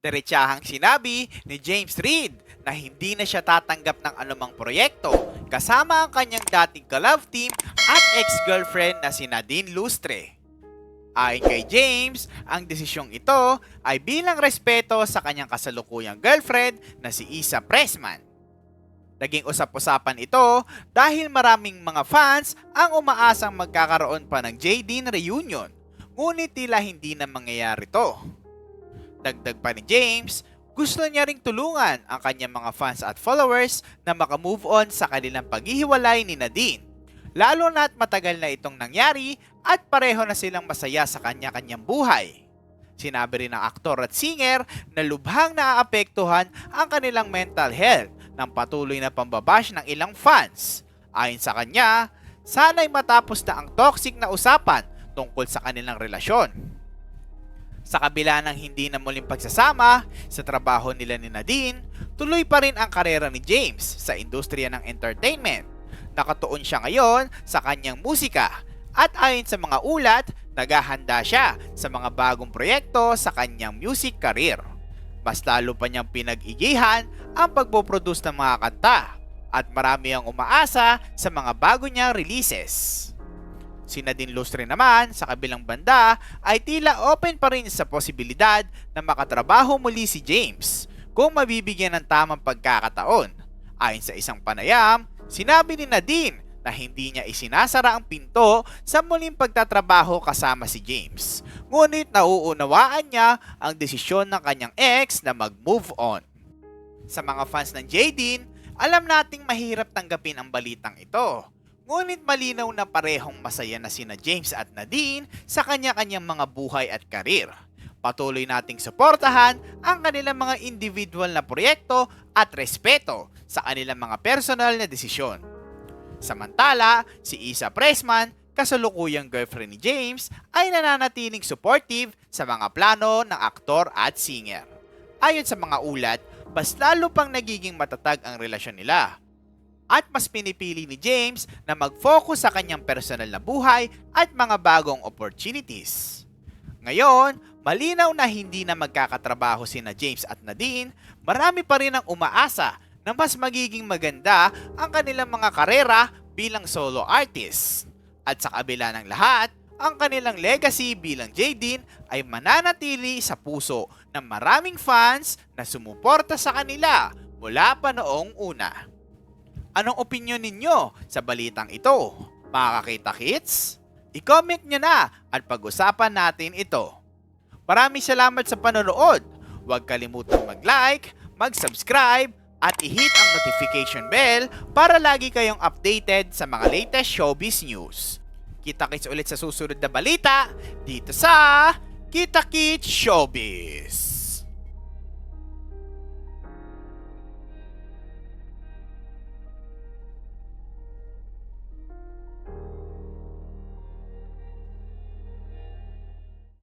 Diretsahang sinabi ni James Reid na hindi na siya tatanggap ng anumang proyekto kasama ang kanyang dating ka-love team at ex-girlfriend na si Nadine Lustre. Ayon kay James, ang desisyong ito ay bilang respeto sa kanyang kasalukuyang girlfriend na si Isa Pressman. Naging usap-usapan ito dahil maraming mga fans ang umaasang magkakaroon pa ng JD reunion, ngunit tila hindi na mangyayari to. Dagdag pa ni James, gusto niya ring tulungan ang kanyang mga fans at followers na makamove on sa kanilang paghihiwalay ni Nadine. Lalo na't matagal na itong nangyari at pareho na silang masaya sa kanya-kanyang buhay. Sinabi rin ng aktor at singer na lubhang naaapektuhan ang kanilang mental health ng patuloy na pambabash ng ilang fans. Ayon sa kanya, sana'y matapos na ang toxic na usapan tungkol sa kanilang relasyon. Sa kabila ng hindi na muling pagsasama sa trabaho nila ni Nadine, tuloy pa rin ang karera ni James sa industriya ng entertainment. Nakatuon siya ngayon sa kanyang musika at ayon sa mga ulat, naghahanda siya sa mga bagong proyekto sa kanyang music career. Mas lalo pa niyang pinag-igihan ang pagpoproduce ng mga kanta at marami ang umaasa sa mga bago niyang releases. Si Nadine Lustre naman sa kabilang banda ay tila open pa rin sa posibilidad na makatrabaho muli si James kung mabibigyan ng tamang pagkakataon. Ayon sa isang panayam, sinabi ni Nadine na hindi niya isinasara ang pinto sa muling pagtatrabaho kasama si James. Ngunit nauunawaan niya ang desisyon ng kanyang ex na mag-move on. Sa mga fans ng Jadine, alam nating mahirap tanggapin ang balitang ito. Ngunit malinaw na parehong masaya na sina James at Nadine sa kanya-kanyang mga buhay at karir. Patuloy nating suportahan ang kanilang mga individual na proyekto at respeto sa kanilang mga personal na desisyon. Samantala, si Isa Pressman, kasalukuyang girlfriend ni James, ay nananatiling supportive sa mga plano ng aktor at singer. Ayon sa mga ulat, mas lalo pang nagiging matatag ang relasyon nila. At mas pinipili ni James na mag-focus sa kanyang personal na buhay at mga bagong opportunities. Ngayon, malinaw na hindi na magkakatrabaho sina James at Nadine, marami pa rin ang umaasa na mas magiging maganda ang kanilang mga karera bilang solo artist. At sa kabila ng lahat, ang kanilang legacy bilang Jadine ay mananatili sa puso ng maraming fans na sumuporta sa kanila mula pa noong una. Anong opinion ninyo sa balitang ito? Mga kakita kits? I-comment nyo na at pag-usapan natin ito. Maraming salamat sa panonood. Huwag kalimutang mag-like, mag-subscribe, at i-hit ang notification bell para lagi kayong updated sa mga latest showbiz news. Kita-kits ulit sa susunod na balita dito sa Kita Kits Showbiz.